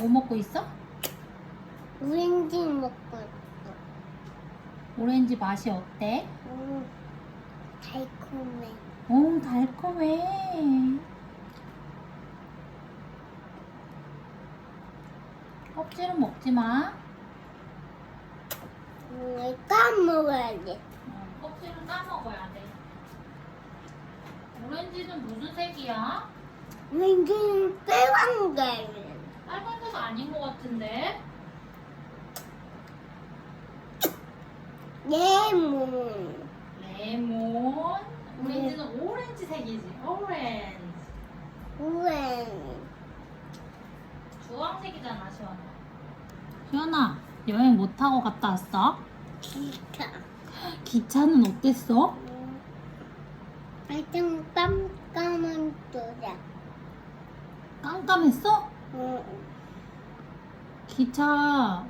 뭐 먹고 있어? 오렌지 먹고 있어. 오렌지 맛이 어때? 음, 달콤해. 오, 달콤해. 껍질은 먹지 마. 음, 까먹어야지. 어, 껍질은 까먹어야 돼. 오렌지는 무슨 색이야? 오렌지는 빨간색. 빨간색 아닌 것 같은데? 레몬. 레몬. 오렌지는 오렌지색이지. 오렌지. 우엔. 주황색이잖아, 시원아. 시원아, 여행 못 타고 갔다 왔어? 기타. 기차는 어땠어? 음, 하여튼 깜깜한 또야. 깜깜했어? 응. 기차,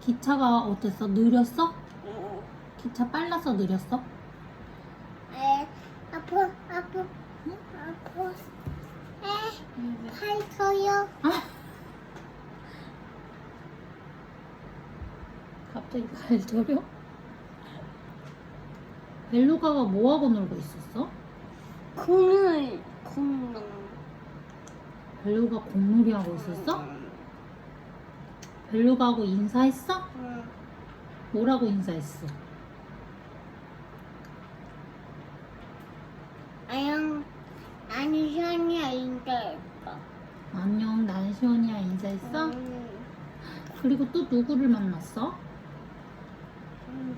기차가 어땠어? 느렸어? 응. 기차 빨라서 느렸어? 에, 아파, 아파, 응? 아파. 에, 팔 터요. 아! 갑자기 발 저려? 벨루가가 뭐하고 놀고 있었어? 공을, 공룡. 벨루가 공놀이 하고 있었어? 벨루가하고 인사했어? 응. 뭐라고 인사했어? 아영, 아니, 현이야, 인터했어. 안녕, 난 시원이야 인사했어? 응. 그리고 또 누구를 만났어? 응.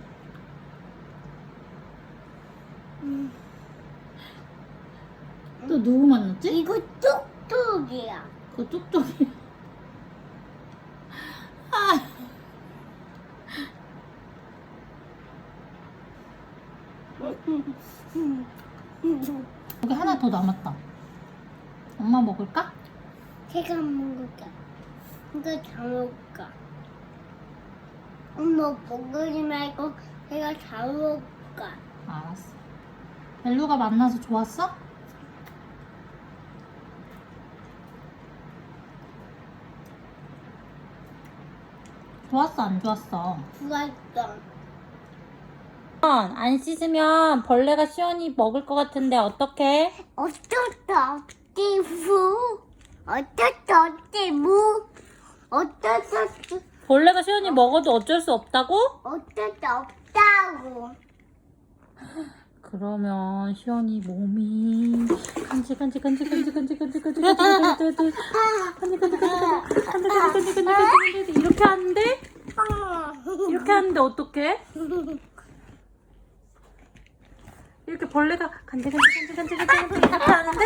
응. 또 누구 만났지? 이거 뚝뚝이야. 그 뚝뚝이. 아. 여기 하나 더 남았다. 엄마 먹을까? 제가 먹을까? 이거 다 먹을까? 엄마 먹지 말고 제가 다 먹을까? 알았어. 벨루가 만나서 좋았어? 좋았어, 안 좋았어? 좋았어. 안 씻으면 벌레가 시원이 먹을 것 같은데 어떡해? 어쩌다 어찌 무? 어쩌다 어찌 무? 어쩌다 어찌 벌레가 시원이 먹어도 어쩔 수 없다고? 어쩌다 없다고. 그러면 시원이 몸이 간지 간지 간지 간지 간지 간지 간지 간지 간지 간지 간지 간지 간지 간지 간지 간지 간지 간지 이렇게 하는데 이렇게 하는데 어떡해? 이렇게 벌레가 간지 간지 간지 간지 간지 간지 이렇게 하는데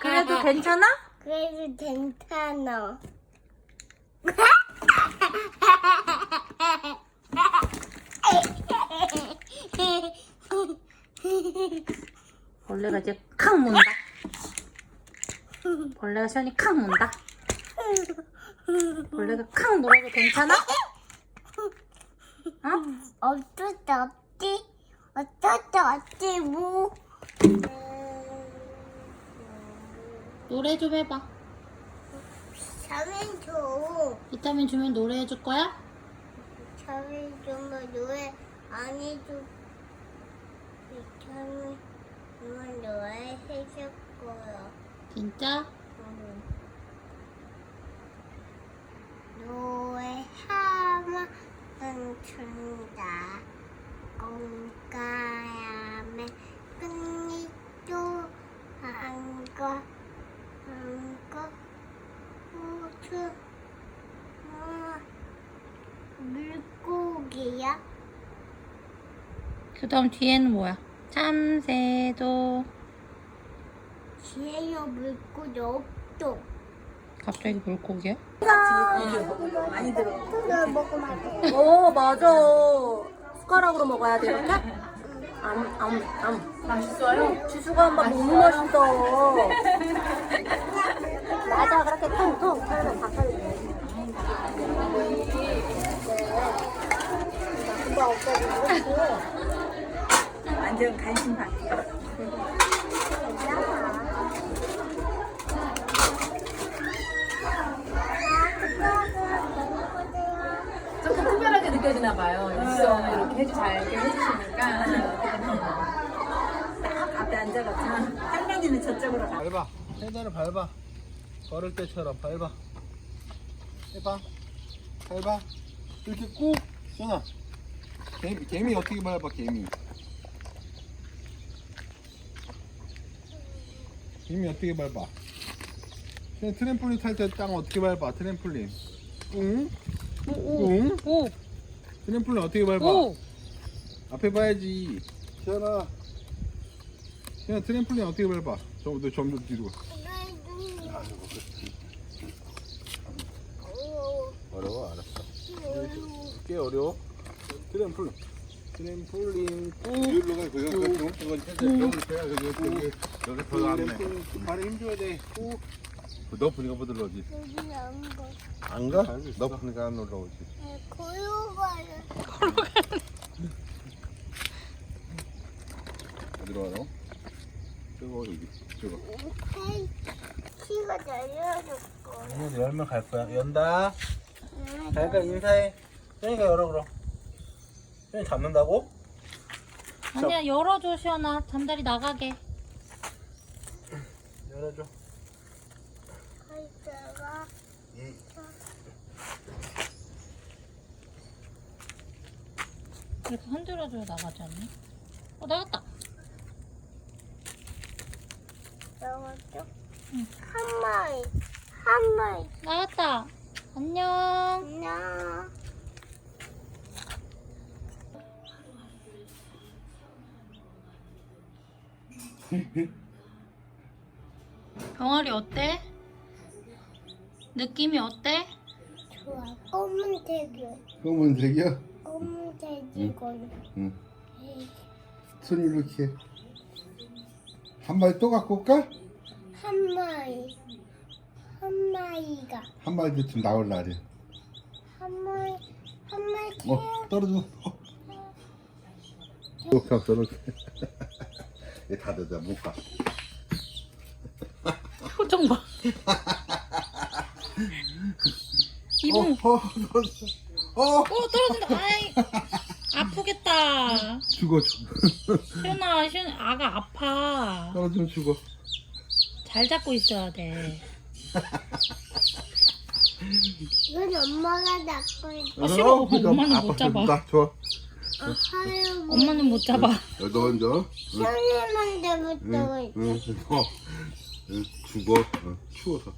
그래도 괜찮아? 그래도 괜찮아. 벌레가 이제 칵 문다. 벌레가 시원이 칵 문다. 벌레가 칵 물어도 괜찮아? 어? 어쩌다 없지? 어쩌다 없지 뭐? 노래 좀 해봐. 자면 줘. 비타민 주면 노래 해줄 거야? 자면 주면 노래 안 해줘. 자면 주면 노래 해줄 거야. 진짜? 응. 노래 하 면 춤춘다. 공가야매 끝니도 한거 한거 우주 어, 물고기야? 그 다음 뒤에는 뭐야? 참새도 뒤에요 물고기 없어. 갑자기 물고기야? 많이 들어. 너 먹으면 안 돼. 어 맞아. 숟가락으로 먹어야 돼 이렇게? 암, 암, 암. 맛있어요? 지수가 엄마 너무 맛있어. 맞아 그렇게 통통 털면 다 털려. 금방 없어지고 완전 간신밥. 잘 이렇게 해주시니까 딱 앞에 앉아가지고 할머니는 저쪽으로 가. 밟아. 페달을 밟아. 걸을 때처럼 밟아. 해봐. 밟아. 이렇게 꾹. 전아. 개미, 개미 어떻게 밟아, 개미. 개미 어떻게 밟아? 트램폴린 탈 때 땅 어떻게 밟아? 트램폴린. 응? 응? 오, 트램폴린 어떻게 밟아? 오. 앞에 봐야지. 시연아. 시연아 트램폴린 어떻게 밟아? 좀, 너 점점 뒤로 가. 어려워 알았어 꽤 어려워 트램폴린 트램폴린 여기로 가 거기 거기 이건 살짝 여기 있어야 여기 여기 여기 더 안네 발에 힘 줘야 돼 꾹 높으니까 못 올라오지? 안 가? 높으니까 안 올라오지? 어디로 가노? 저거 여기 저거. 키가 열려줬고. 이제 열면 갈 거야? 연다? 자기가 인사해. 저희가 열어 그럼. 저희 잡는다고? 아니야, 열어줘, 시연아. 잠자리 나가게. 열어줘 갈때가 이렇게 흔들어줘야 나가지 않니? 어, 나갔다. 나왔죠? 한 마리, 한 마리. 나갔다. 안녕. 안녕. 병아리 어때? 느낌이 어때? 좋아. 검은색이, 검은색이야? 검은색이거든. 응손 이렇게 한 마리 또 갖고 올까? 한 마리, 한 마리가, 한 마리 좀 나올 날이야 한 마리, 한 마리 어 떨어져 어. 이렇게 저렇게 얘다 되자 못 가 표정 봐. 이분, 어, 어, 어, 어, 떨어진다. 아이, 아프겠다. 죽어 죽어 시연아, 시연 아가 아파. 떨어지면 죽어 잘 잡고 있어야 돼. 이건 엄마가 잡고 있어. 아, 싫어. 그죠? 엄마는 아빠 못 잡아. 나 좋아 아유, 엄마는 못 잡아. 너 먼저 잡았다고 응, 있어. 응, 어, 응, 죽어, 어, 추워서.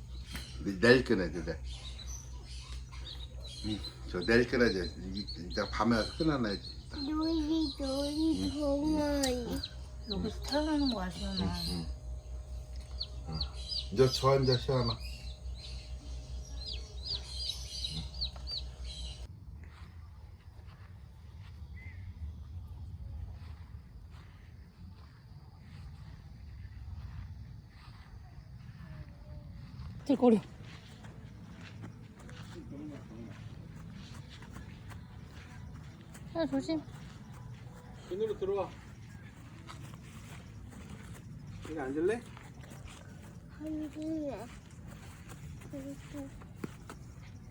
내- 내일 끊어야 돼. 응, 저 내일 끊어야지. 이- 이따 밤에 끊어놔야지. 놀이, 놀이, 동아리. 여기서 태어나는 거야, 시연아. 이제 저 앉아 시원하. 들거려. 야, 조심. 손으로 들어와. 여기 앉을래? 한 줄에. 그리고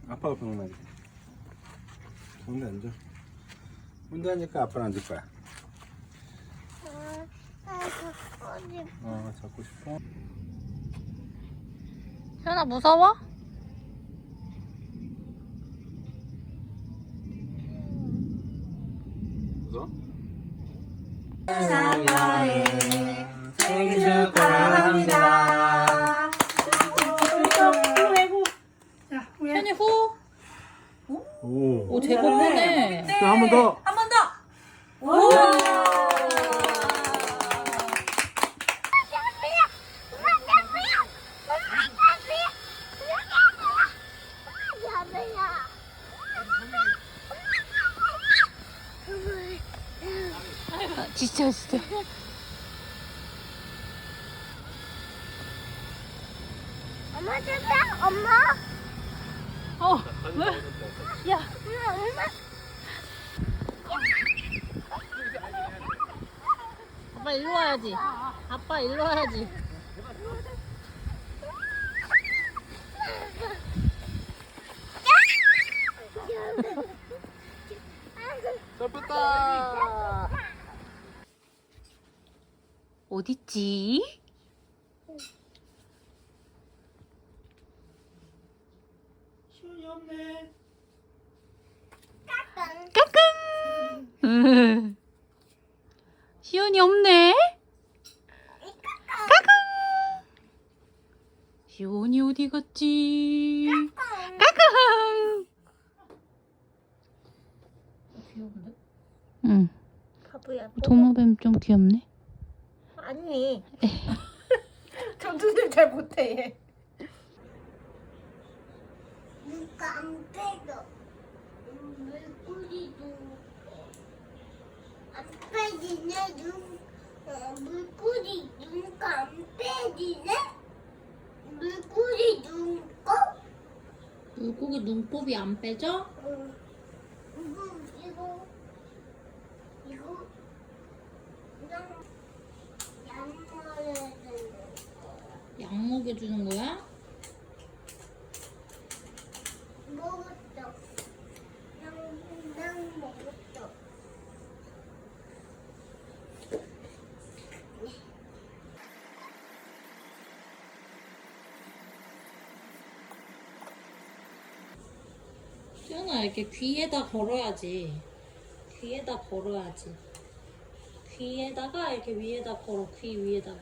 아빠가 병나게. 혼자 앉아. 혼자 앉으니까 아빠는 앉을 거야. 아, 아, 잡고 싶어. 어, 잡고 싶어. 시연아, 무서워? 생 아빠 일로 와야지. 아빠 일로 와야지. 잡혔다. 어딨지? 없네. 까꿍. 시온이 없네. 까꿍. 시온이 어디 갔지? 까꿍. 귀여운데? 응. 바보야. 도마뱀 좀 귀엽네. 아니. 저 눈을 잘 못해 얘. 누가 안 빼도 물고기도 안 빼지네 눈 어, 물고기 눈가 안 빼지네 물고기 눈꺼 물고기 눈곱이 안 빼져? 응. 이거 이거 이거 그냥 양말을 되는 약 먹여주는 거야? 먹었어 그냥 그냥 먹었어 시연아 이렇게 귀에다 걸어야지. 귀에다 걸어야지. 귀에다가 이렇게 위에다 걸어. 귀 위에다가.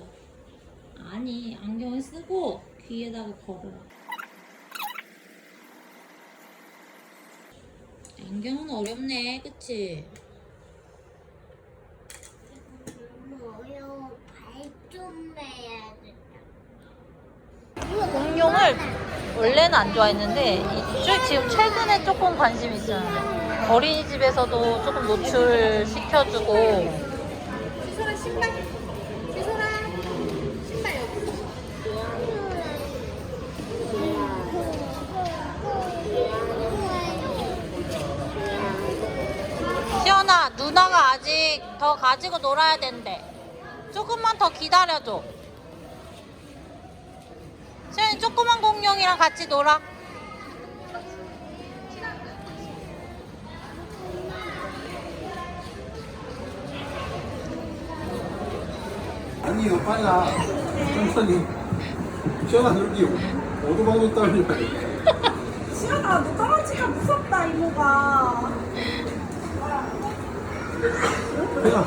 아니 안경을 쓰고 귀에다가 걸어라. 안경은 어렵네, 그치? 뭐요 발좀 매야겠다 공룡을 원래는 안 좋아했는데 이쪽 지금 최근에 조금 관심이 있었는데 어린이집에서도 조금 노출 시켜주고. 시연아 누나가 아직 더 가지고 놀아야 된대. 조금만 더 기다려줘 시연이 조그만 공룡이랑 같이 놀아 아니 이거 빨라. 천천히. 시원아 저기 오두방도 떨려. 시연아 너 떨어지기가 무섭다 이모가 내가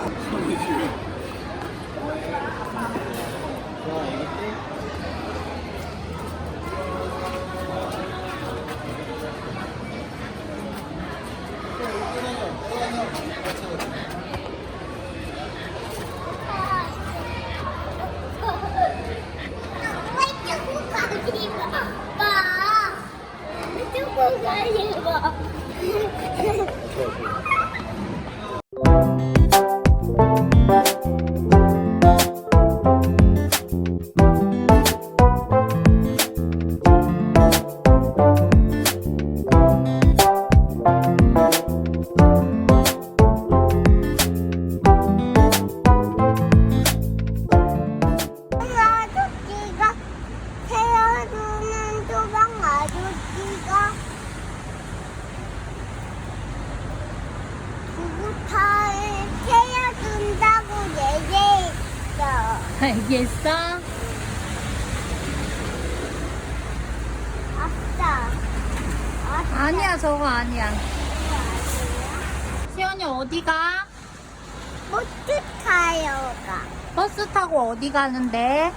가는데?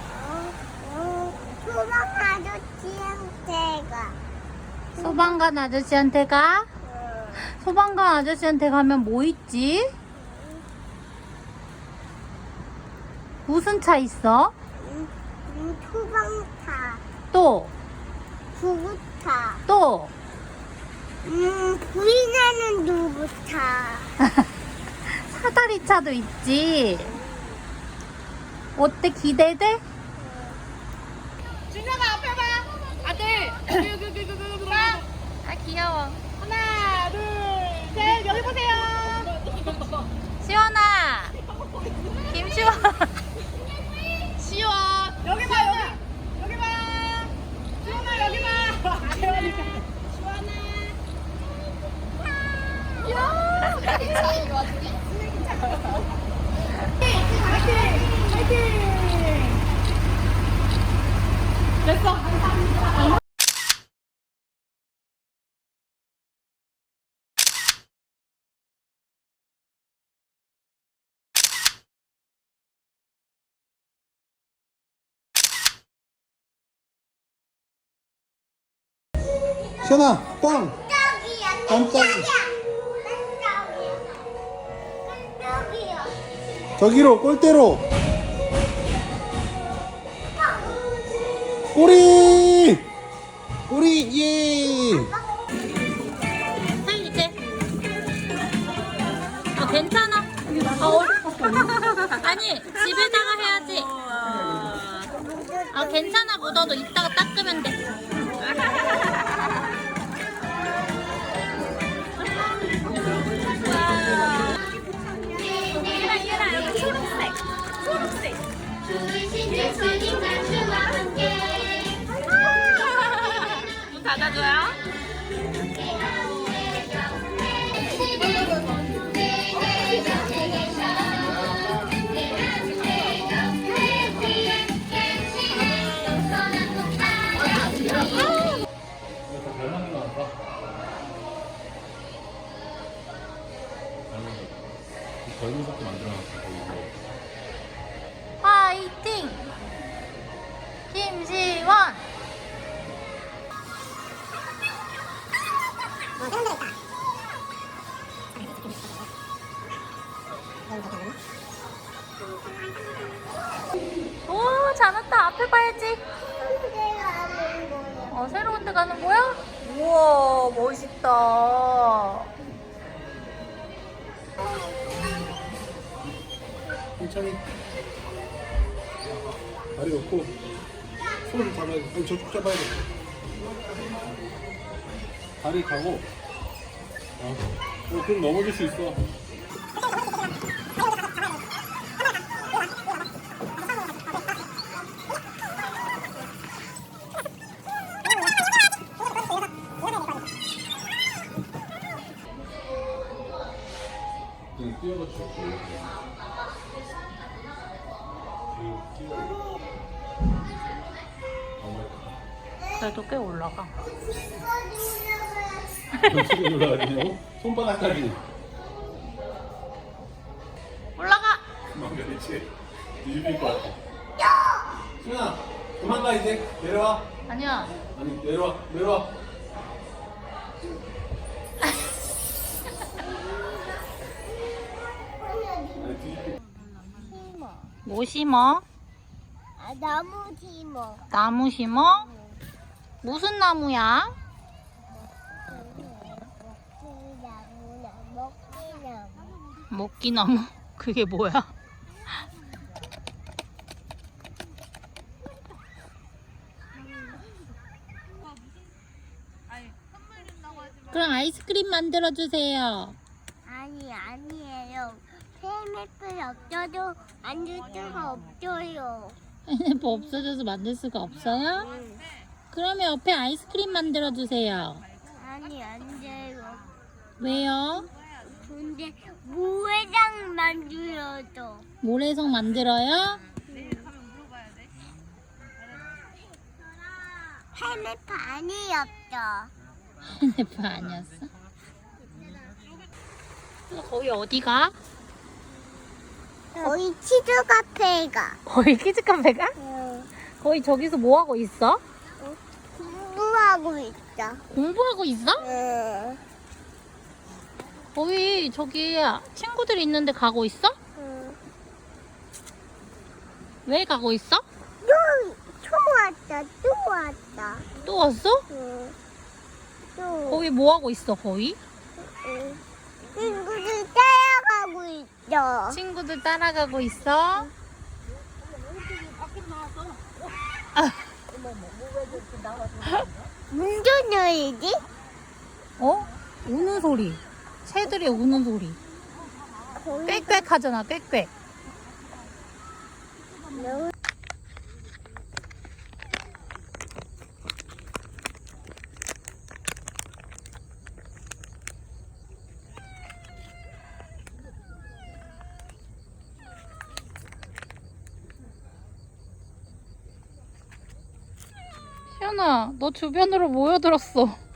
소방 아저씨한테 가. 소방관 아저씨한테 가? 어. 소방관 아저씨한테 가면 뭐 있지? 무슨 차 있어? 소방차, 또? 구구차, 또? 음, 부인하는 누구차. 사다리 차도 있지. 어때 기대돼? 준혁아 앞에 봐. 아들. 여기 여기 여기 여기 여기 봐. 아 귀여워. 하나, 둘, 셋. 여기 보세요. 시원아. 김시원. 시원. 여기 봐 여기. 여기 봐. 시원아 여기 봐. 시원아. 야. 파이팅. 파이팅. 시연 됐어. 감사합니다. 시연아, 꽝! 깜짝이야. 저기로, 꼴대로 꼬리 꼬리 예살 이제. 아 괜찮아. 아, 어. 아니 집에다가 해야지. 아 괜찮아 묻어도 이따가 닦으면 돼. 닫아줘요. 새로운 데 가는 거야? 우와, 멋있다. 천천히 다리 놓고 손을 잡아야 돼. 손 저쪽 잡아야 돼. 다리 가고 어, 어 그럼 넘어질 수 있어. 올라가냐고? 손바닥까지. 올라가! 그렇지. 뒤집힐 것 같아. 수연아, 그만 가 이제. 내려와. 아니야. 아니 내려와. 내려와. 아니 뒤집힐. 뭐 심어? 아, 나무 심어. 나무 심어? 무슨 나무야? 나무나 먹기나무. 먹기나무? 그게 뭐야? 그럼 아이스크림 만들어 주세요. 아니 아니에요. 페이맥을 없어도 만들 수가 없어요. 파인애플 없어져서 만들 수가 없어요? 그러면 옆에 아이스크림 만들어 주세요. 아니 안 돼요. 왜요? 근데 무회장 만들어도 모래성 만들어요? 페이맥 아니었어. 파인애플 아니었어? 거기 어디가? 거의 치즈 카페가 거기 키즈 카페가? 거기 저기서 뭐 하고 있어? 공부하고 있어. 공부하고 있어? 응. 거기 저기 친구들 있는데 가고 있어? 응. 왜 가고 있어? 또, 또 왔다, 또 왔다. 또 왔어? 응. 또. 거기 뭐 하고 있어 거기? 응. 친구들 따라가고 있어. 친구들 따라가고 있어? 문도 열지? 어? 우는 소리. 새들이 우는 소리. 꽥꽥 하잖아, 꽥꽥. 시연아, 너 주변으로 모여들었어.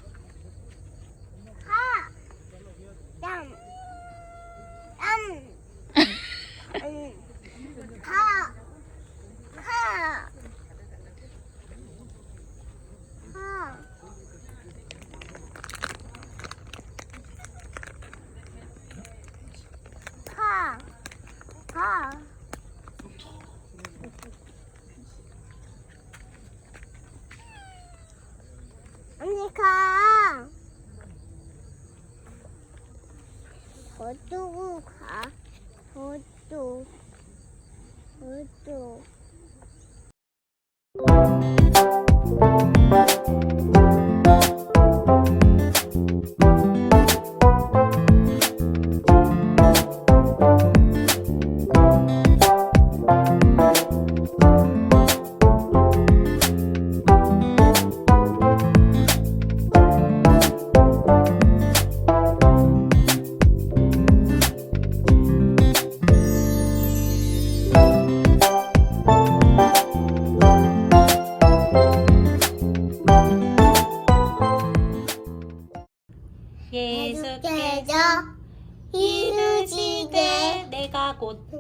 가. 가. 언니 가. 어디로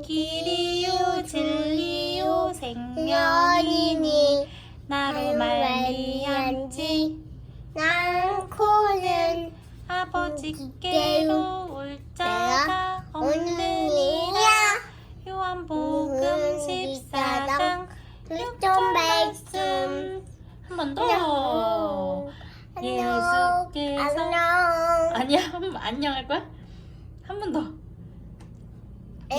길이요 진리요 생명이니 나로 말미암지. 낳고는 아버지께로 올 자가 없느니라. 요한복음 14장 좀 말씀. 한 번 더. 예수께서 안녕. 아니야 안녕 할 거야? 한 번 더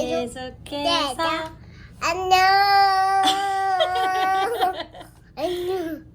예수께서. 안녕. 안녕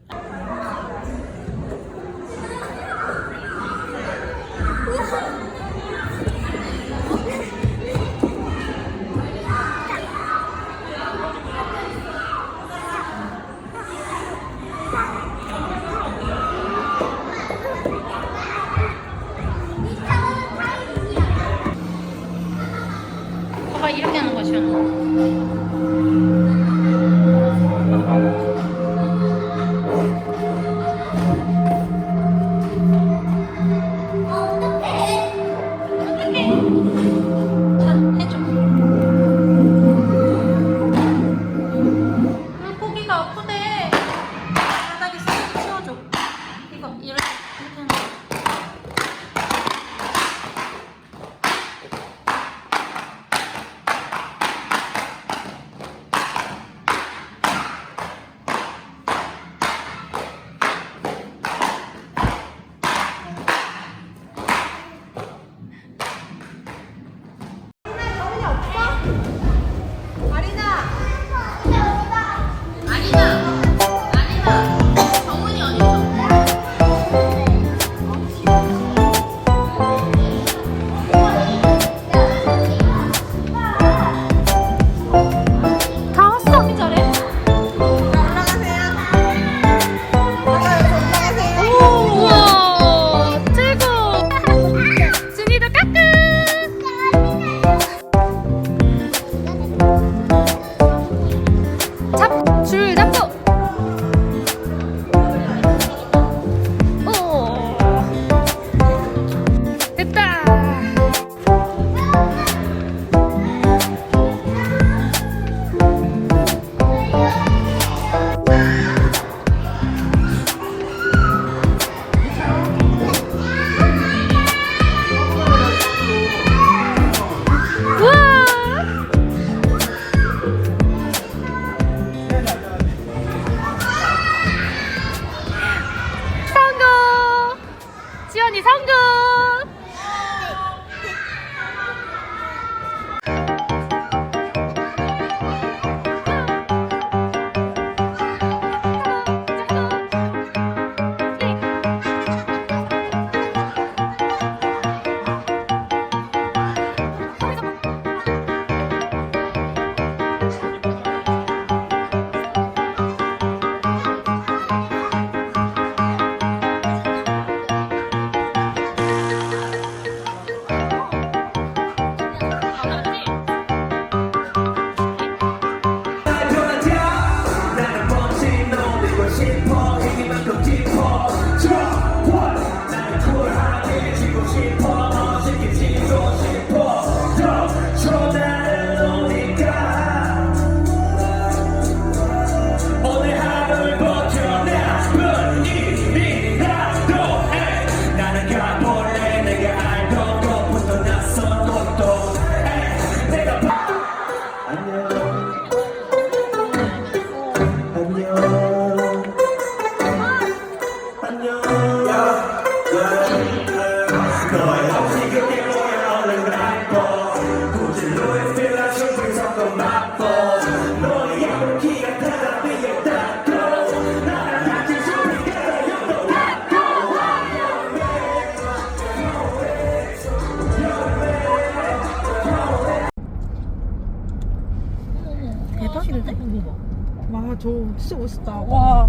진짜 멋있다. 와.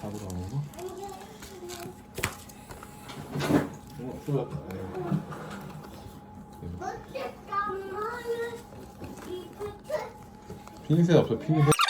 밥으로 안 먹어? 어, 또 핀셋 없어 핀셋